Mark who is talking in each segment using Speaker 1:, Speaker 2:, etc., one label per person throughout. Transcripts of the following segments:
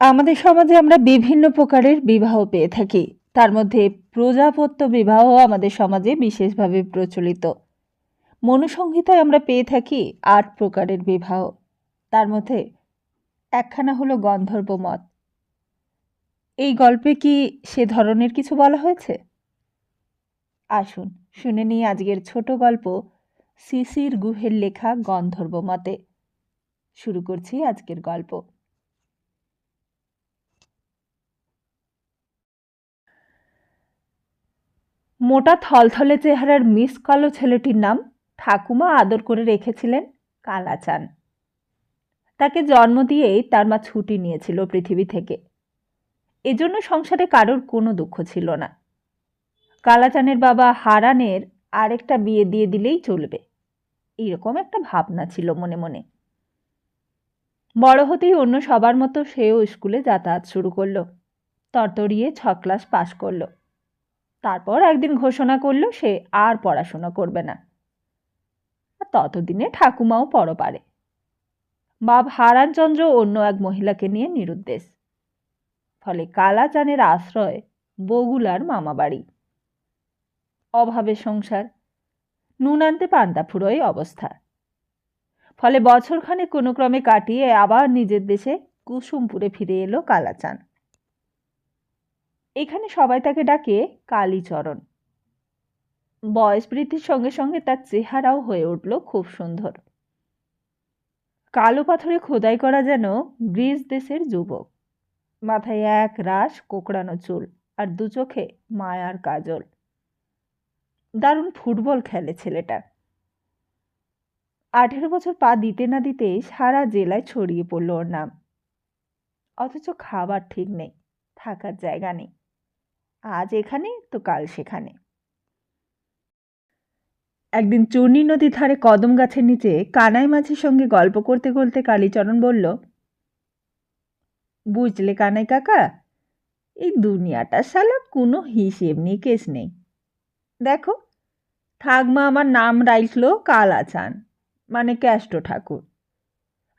Speaker 1: আমাদের সমাজে আমরা বিভিন্ন প্রকারের বিবাহ পেয়ে থাকি। তার মধ্যে প্রজাপত্য বিবাহ আমাদের সমাজে বিশেষভাবে প্রচলিত। মনুসংহিতায় আমরা পেয়ে থাকি আট প্রকারের বিবাহ। তার মধ্যে একখানা হলো গন্ধর্ব মত। এই গল্পে কি সে ধরনের কিছু বলা হয়েছে? আসুন, শুনে নিই আজকের ছোট গল্প সিসির গুহের লেখা গন্ধর্ব মতে। শুরু করছি আজকের গল্প। মোটা থলথলে চেহারার মিস কালো ছেলেটির নাম ঠাকুমা আদর করে রেখেছিলেন কালাচান। তাকে জন্ম দিয়েই তার মা ছুটি নিয়েছিল পৃথিবী থেকে। এজন্য সংসারে কারোর কোনো দুঃখ ছিল না। কালাচানের বাবা হারানের আরেকটা বিয়ে দিয়ে দিলেই চলবে। এরকম একটা ভাবনা ছিল মনে মনে। বড় হতেই অন্য সবার মতো সেও স্কুলে যাতায়াত শুরু করল। তরতরিয়ে ছ ক্লাস পাশ করল। তারপর একদিন ঘোষণা করল সে আর পড়াশোনা করবে না। ততদিনে ঠাকুমাও পরপারে। বাপ হারানচন্দ্র অন্য এক মহিলাকে নিয়ে নিরুদ্দেশ। ফলে কালাচানের আশ্রয় বগুলার মামাবাড়ি। অভাবে সংসার, নুনান্তে পান্তা ফুরোয় অবস্থা। ফলে বছরখানে কোনো ক্রমে কাটিয়ে আবার নিজের দেশে কুসুমপুরে ফিরে এলো কালাচান এখানে সবাই তাকে ডাকে কালীচরণ। বয়স বৃদ্ধির সঙ্গে সঙ্গে তার চেহারাও হয়ে উঠল খুব সুন্দর। কালো পাথরে খোদাই করা যেন গ্রিস দেশের যুবক। মাথায় এক রাস কোকড়ানো চুল আর দু চোখে মায়ার কাজল। দারুণ ফুটবল খেলে ছেলেটা। আঠেরো বছর পা দিতে না দিতেই সারা জেলায় ছড়িয়ে পড়ল ওর নাম। অথচ খাবার ঠিক নেই, থাকার জায়গা নেই। আজ এখানে, তো কাল সেখানে। একদিন চূর্ণী নদীর ধারে কদম গাছের নিচে কানাই মাঝির সঙ্গে গল্প করতে করতে কালীচরণ বলল, বুঝলে কানাই কাকা, এই দুনিয়াটার সালা কোনো হিসেব নিকেশ নেই। দেখো, ঠাকমা আমার নাম রাইখলো কালাচান মানে ক্যাষ্ট ঠাকুর,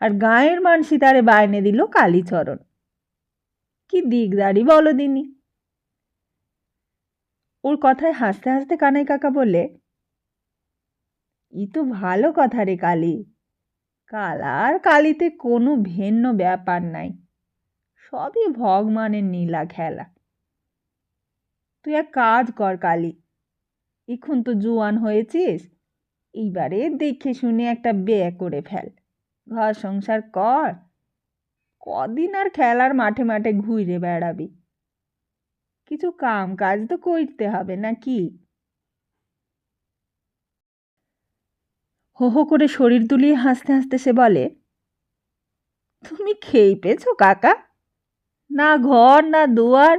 Speaker 1: আর গাঁয়ের মানসি তারে বায়নে দিল কালীচরণ। কি দিকদারি বলো দিনি। ওর কথায় হাসতে হাসতে কানাই কাকা বললে, ই তো ভালো কথা রে কালী। কালা আর কালিতে কোনো ভিন্ন ব্যাপার নাই। সবই ভগবানের নীলা খেলা। তুই এক কাজ কর কালী। এখন তো জুয়ান হয়েছিস, এইবারে দেখে শুনে একটা বিয়ে করে ফেল। ঘর সংসার কর। কদিন আর খেলার মাঠে মাঠে ঘুরে বেড়াবি। কিছু কাম কাজ তো করতে হবে নাকি? হো হো করে শরীর দুলিয়ে হাসতে হাসতে সে বলে, তুমি খেয়ে পেয়েছ, কাকা? না ঘর, না দুয়ার?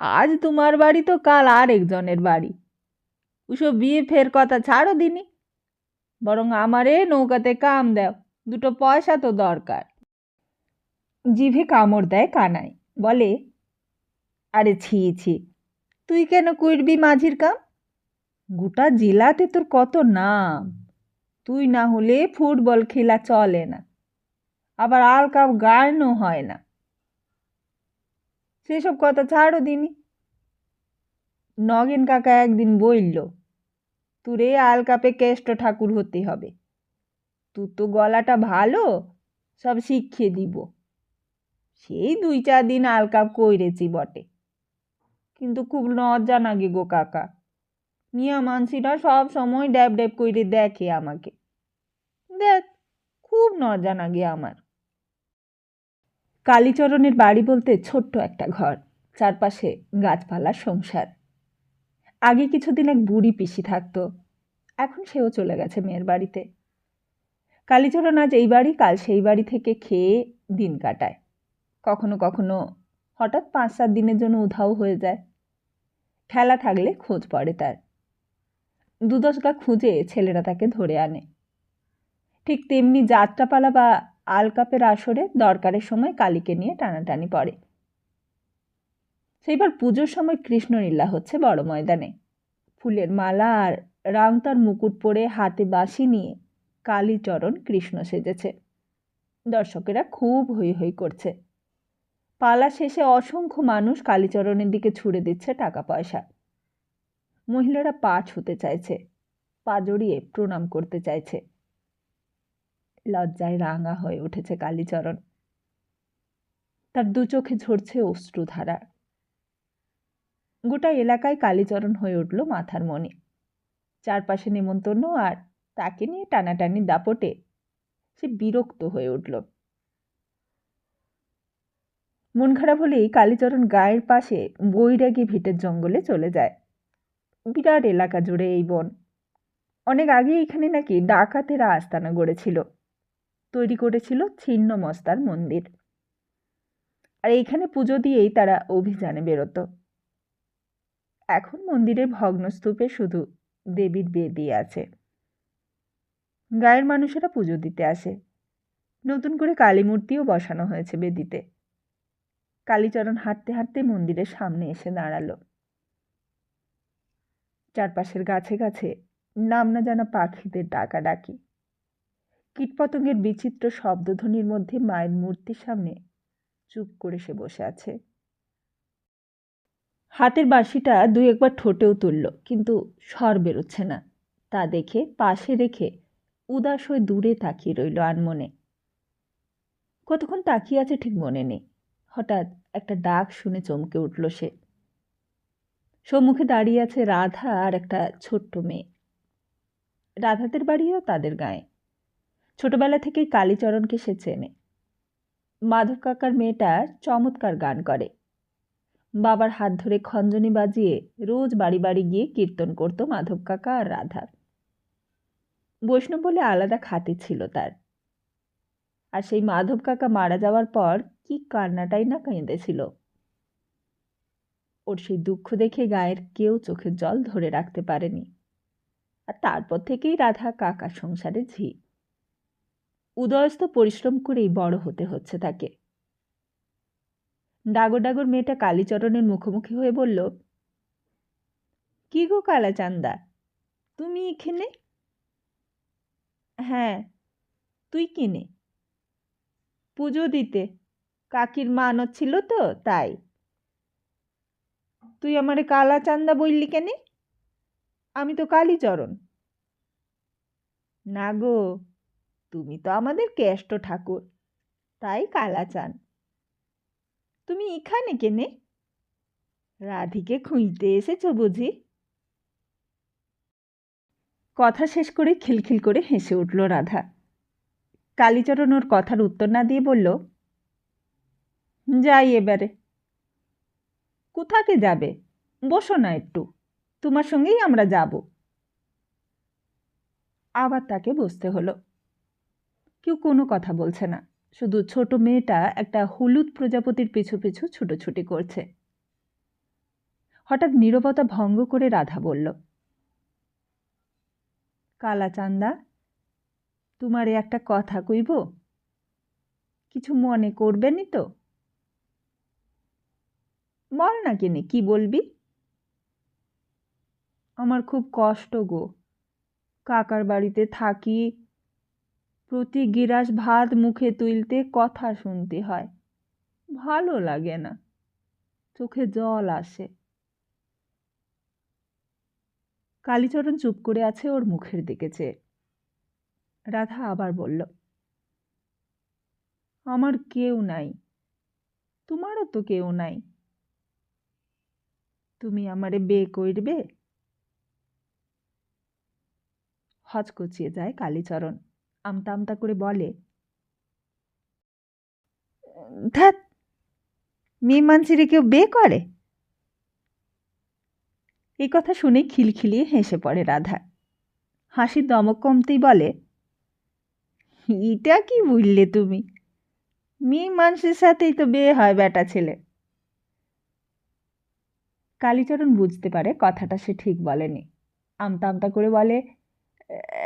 Speaker 1: আজ তোমার বাড়ি তো কাল আর একজনের বাড়ি। ওসব বিয়ে ফের কথা ছাড়ো দিনি। বরং আমারে নৌকাতে কাম দাও, দুটো পয়সা তো দরকার। জিভে কামড় দেয় কানাই বলে আরে ছি ছি। তুই কেন করবি মাঝির কাম? গোটা জেলাতে তোর কত নাম? তুই না হলে ফুটবল খেলা চলে না। আবার আল কাপ গায়নও হয় না। সেসব কথা ছাড়ো দিনি। নগেন কাকা একদিন বলল তুরে আল কাপে কেষ্ট ঠাকুর হতে হবে। তুই তো গলাটা ভালো, সব শিখিয়ে দিব। সেই দুই চার দিন আল কাপ কইরেছি বটে। কিন্তু খুব লজ্জা নাগে গো কাকা। মিয়া মানসিরা সব সময় ড্যাব ড্যাব করে দেখে আমাকে। দেখ, খুব লজ্জা নাগে আমার। কালীচরণের বাড়ি বলতে ছোট্ট একটা ঘর, চারপাশে গাছপালার সংসার। আগে কিছুদিন এক বুড়ি পিসি থাকতো, এখন সেও চলে গেছে মেয়ের বাড়িতে। কালীচরণ আজ এই বাড়ি, কাল সেই বাড়ি থেকে খেয়ে দিন কাটায়। কখনো কখনো হঠাৎ পাঁচ সাত দিনের জন্য উধাও হয়ে যায়। খেলা থাকলে খোঁজ পড়ে তার। দুদশগা খুঁজে ছেলেরা তাকে ধরে আনে। ঠিক তেমনি যাত্রাপালা বা আলকাপের আসরে দরকারের সময় কালীকে নিয়ে টানাটানি পড়ে। সেইবার পুজোর সময় কৃষ্ণলীলা হচ্ছে বড় ময়দানে। ফুলের মালা আর রাংতার মুকুট পরে হাতে বাঁশি নিয়ে কালীচরণ কৃষ্ণ সেজেছে। দর্শকেরা খুব হৈ হৈ করছে। পালা শেষে অসংখ্য মানুষ কালীচরণের দিকে ছুড়ে দিচ্ছে টাকা পয়সা মহিলারা পা ছুতে চাইছে, পা জড়িয়ে প্রণাম করতে চাইছে। লজ্জায় রাঙা হয়ে উঠেছে কালীচরণ। তার দু চোখে ঝরছে অশ্রুধারা। গোটা এলাকায় কালীচরণ হয়ে উঠল মাথার মনে চারপাশে নেমন্তন্ন আর তাকে নিয়ে টানাটানি দাপটে সে বিরক্ত হয়ে উঠল। মন খারাপ হলেই কালীচরণ গায়ের পাশে বৈরাগী ভিটের জঙ্গলে চলে যায়। বিরাট এলাকা জুড়ে এই বন। অনেক আগে এখানে নাকি ডাকাতেরা আস্তানা গড়েছিল। তৈরি করেছিল ছিন্ন মস্তার মন্দির। আর এইখানে পুজো দিয়েই তারা অভিযানে বেরোতো। এখন মন্দিরের ভগ্নস্তূপে শুধু দেবীর বেদি আছে। গায়ের মানুষেরা পুজো দিতে আসে। নতুন করে কালী মূর্তিও বসানো হয়েছে বেদিতে। কালীচরণ হাঁটতে হাঁটতে মন্দিরের সামনে এসে দাঁড়াল। চারপাশের গাছে গাছে নাম না জানা পাখিদের ডাকাডাকি। কীটপতঙ্গের বিচিত্র শব্দধ্বনির মধ্যে মায়ের মূর্তির সামনে চুপ করে সে বসে আছে। হাতের বাঁশিটা দুই একবার ঠোঁটেও তুলল, কিন্তু স্বর বেরোচ্ছে না। তা দেখে পাশে রেখে উদাস হয়ে দূরে তাকিয়ে রইল আনমনে। কতক্ষণ তাকিয়ে আছে ঠিক মনে নেই। হঠাৎ একটা ডাক শুনে চমকে উঠল সে। সম্মুখে দাঁড়িয়ে আছে রাধা আর একটা ছোট্ট মেয়ে। রাধাদের বাড়িও তাদের গায়ে। ছোটবেলা থেকেই কালীচরণকে সে চেনে। মাধব কাকার মেয়েটা চমৎকার গান করে। বাবার হাত ধরে খঞ্জনি বাজিয়ে রোজ বাড়ি বাড়ি গিয়ে কীর্তন করত মাধব কাকা আর রাধা। বৈষ্ণব বলে আলাদা খাতি ছিল তার। আর সেই মাধব কাকা মারা যাওয়ার পর কি কান্নাটাই না কেঁদেছিল। ওর সেই দুঃখ দেখে গায়ের কেউ চোখের জল ধরে রাখতে পারেনি। আর তারপর থেকেই রাধা কাকার সংসারে ঝি। উদয়স্ত পরিশ্রম করেই বড় হতে হচ্ছে তাকে। ডাগর ডাগর মেয়েটা কালীচরণের মুখোমুখি হয়ে বলল, কি গো কালাচান্দা, তুমি এখানে? হ্যাঁ তুই কিনে পুজো দিতে। কাকির মান ছিল তো, তাই। তুই আমারে কালাচান্দা বললি কেনে? আমি তো কালীচরণ না গো, তুমি তো আমাদের কেষ্ট ঠাকুর, তাই কালাচান তুমি এখানে কেনে? রাধিকে খুঁজতে এসেছ বুঝি? কথা শেষ করে খিলখিল করে হেসে উঠল রাধা। কালীচরণ ওর কথার উত্তর না দিয়ে বলল, যাই এবারে। কোথাকে যাবে? বসো না একটু। তোমার সঙ্গেই আমরা যাব। আবার তাকে বসতে হলো। কেউ কোনো কথা বলছে না। শুধু ছোট মেয়েটা একটা হলুদ প্রজাপতির পিছু পিছু ছুটোছুটি করছে। হঠাৎ নীরবতা ভঙ্গ করে রাধা বলল কালাচান্দা তোমারে একটা কথা কইব? কিছু মনে করবেনি তো। বল না কেনে, কি বলবি? আমার খুব কষ্ট গো। কাকার বাড়িতে থাকি, প্রতি গিরাস ভাত মুখে তুলতে কথা শুনতে হয়। ভালো লাগে না, চোখে জল আসে। কালীচরণ চুপ করে আছে ওর মুখের দিকে চেয়ে। রাধা আবার বলল, আমার কেউ নাই। তোমারও তো কেউ নাই। তুমি আমারে বে করবে? হচকচিয়ে যায় কালীচরণ। আমতা আমতা করে বলে ধ্যাত মেয়ে মানসিরে কেউ বে করে? এই কথা শুনে খিলখিলিয়ে হেসে পড়ে রাধা। হাসির দমক কমতেই বলে এটা কি বুঝলে তুমি? মেয়ে মানুষের সাথেই তো বিয়ে হয় বেটা ছেলে। কালীচরণ বুঝতে পারে কথাটা সে ঠিক বলেনি। আমতা আমতা করে বলে,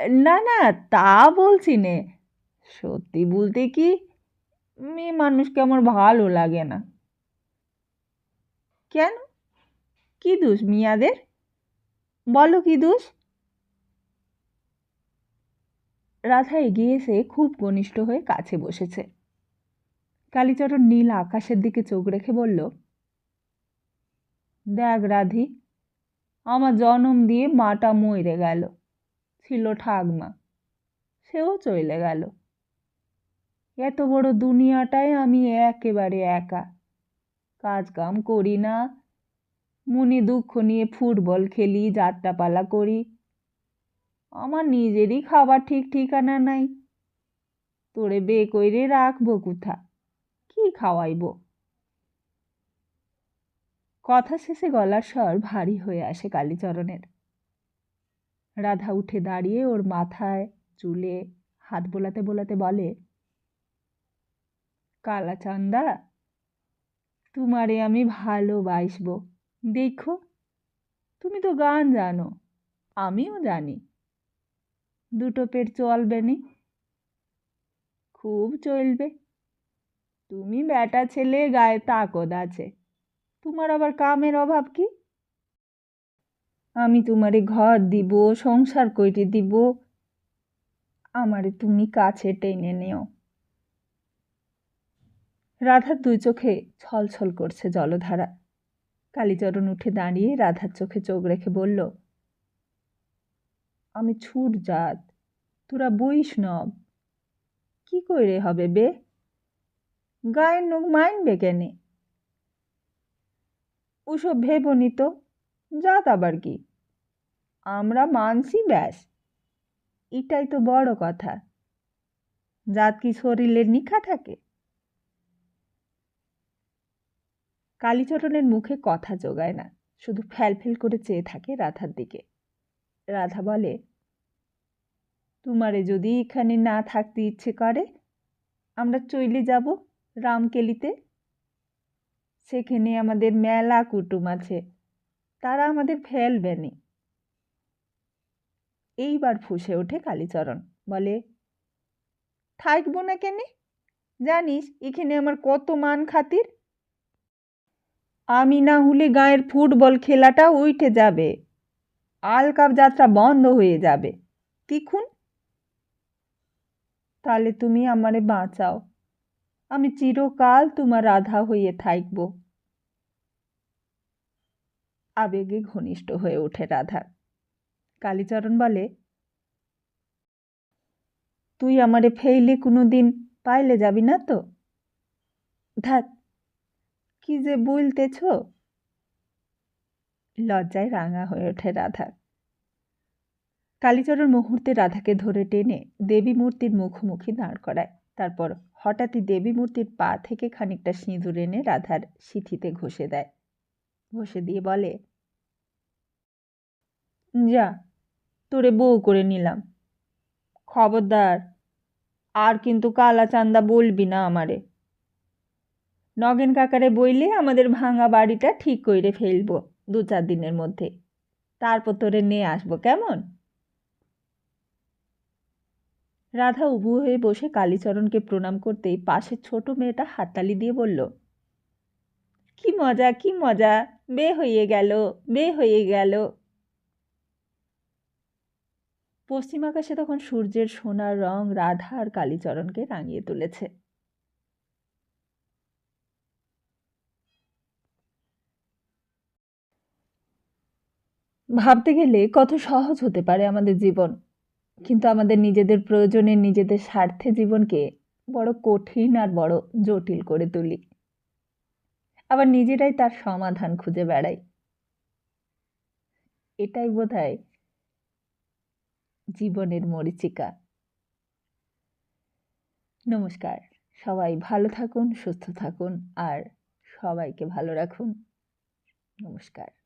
Speaker 1: না না, তা বলছি নে। সত্যি বলতে কি, মেয়ে মানুষকে আমার ভালো লাগে না। কেন? কি দোষ মিয়াদের? বলো কি দোষ? রাধা এগিয়ে এসে খুব ঘনিষ্ঠ হয়ে কাছে বসেছে। কালীচরণ নীল আকাশের দিকে চোখ রেখে বলল, দেখ রাধি, আমার জনম দিয়ে মাটা মরে গেল, ছিল ঠাকমা, সেও চলে গেল। এত বড় দুনিয়াটায় আমি একেবারে একা কাজ কাম করি না, মনে দুঃখ নিয়ে ফুটবল খেলি, যাত্রাপালা করি আমার নিজেরই খাবার ঠিক ঠিকানা নাই। তোরে বে কইরে রাখব কোথা? কি খাওয়াইব? কথা শেষে গলার স্বর ভারী হয়ে আসে কালীচরণের। রাধা উঠে দাঁড়িয়ে ওর মাথায় চুলে হাত বোলাতে বোলাতে বলে, কালাচান্দা, তোমারে আমি ভালোবাসব। দেখো, তুমি তো গান জানো, আমিও জানি। দুটো পেট চলবে নি। খুব চলবে। তুমি বেটা ছেলে গায়ে তাকদ আছে। তোমার আবার কামের অভাব কি? আমি তোমারে ঘর দিব, সংসার করে দিব। আমারে তুমি কাছে টেনে নিও। রাধার দুই চোখে ছলছল করছে জলধারা। কালীচরণ উঠে দাঁড়িয়ে রাধার চোখে চোখ রেখে বলল আমি ছুট জাত, তোরা বৈষ্ণব। কি করে হবে বে? গায়ের নোক মাইনবে কেনে? ওসব ভেবনি তো, জাত আবার কি? আমরা মানছি ব্যাস, এটাই তো বড় কথা। জাত কি শরীরের নিখা থাকে? কালীচরণের মুখে কথা জোগায় না, শুধু ফ্যালফেল করে চেয়ে থাকে রাধার দিকে। রাধা বলে, তোমারে যদি এখানে না থাকতে ইচ্ছে করে, আমরা চইলে যাব রামকেলিতে। সেখানে আমাদের মেলা কুটুম আছে, তারা আমাদের ফেলবে নি। এইবার ফুসে ওঠে কালীচরণ, বলে, থাকব না কেনে? জানিস, এখানে আমার কত মান খাতির। আমি না হলে গায়ের ফুটবল খেলাটা উঠে যাবে। আল কাপ যাত্রা বন্ধ হয়ে যাবে। তিখুন, তাহলে তুমি আমারে বাঁচাও। আমি চিরকাল তোমার রাধা হয়ে থাকব। আবেগে ঘনিষ্ঠ হয়ে ওঠে রাধা। কালীচরণ বলে, তুই আমারে ফেইলে কোনো দিন পাইলে যাবি না তো? ধাত কি যে বলতেছ? লজ্জায় রাঙা হয়ে ওঠে রাধা। কালীচরণ মুহূর্তে রাধাকে ধরে টেনে দেবী মূর্তির মুখোমুখি দাঁড় করায়। তারপর হঠাৎই দেবী মূর্তির পা থেকে খানিকটা সিঁদুর এনে রাধার সিথিতে ঘষে দেয়। ঘষে দিয়ে বলে, যা, তোরে বউ করে নিলাম। খবরদার, আর কিন্তু কালা চান্দা বলবি না আমারে। নগেন কাকারে বইলে আমাদের ভাঙা বাড়িটা ঠিক করে ফেলব। দু চার দিনের মধ্যে। তারপর তোরে নিয়ে আসব, কেমন? রাধা উবু হয়ে বসে কালীচরণকে প্রণাম করতেই পাশের ছোট মেয়েটা হাততালি দিয়ে বলল, কি মজা কি মজা বে হয়ে গেল বে হয়ে গেল। পশ্চিম আকাশে তখন সূর্যের সোনার রং রাধা আর কালীচরণকে রাঙিয়ে তুলেছে। ভাবতে গেলে কত সহজ হতে পারে আমাদের জীবন। কিন্তু আমাদের নিজেদের প্রয়োজনে নিজেদের স্বার্থে জীবনকে বড় কঠিন আর বড় জটিল করে তুলি। আবার নিজেরাই তার সমাধান খুঁজে বেড়াই। এটাই বোধ জীবনের মরিচিকা। নমস্কার। সবাই ভালো থাকুন, সুস্থ থাকুন, আর সবাইকে ভালো রাখুন। নমস্কার।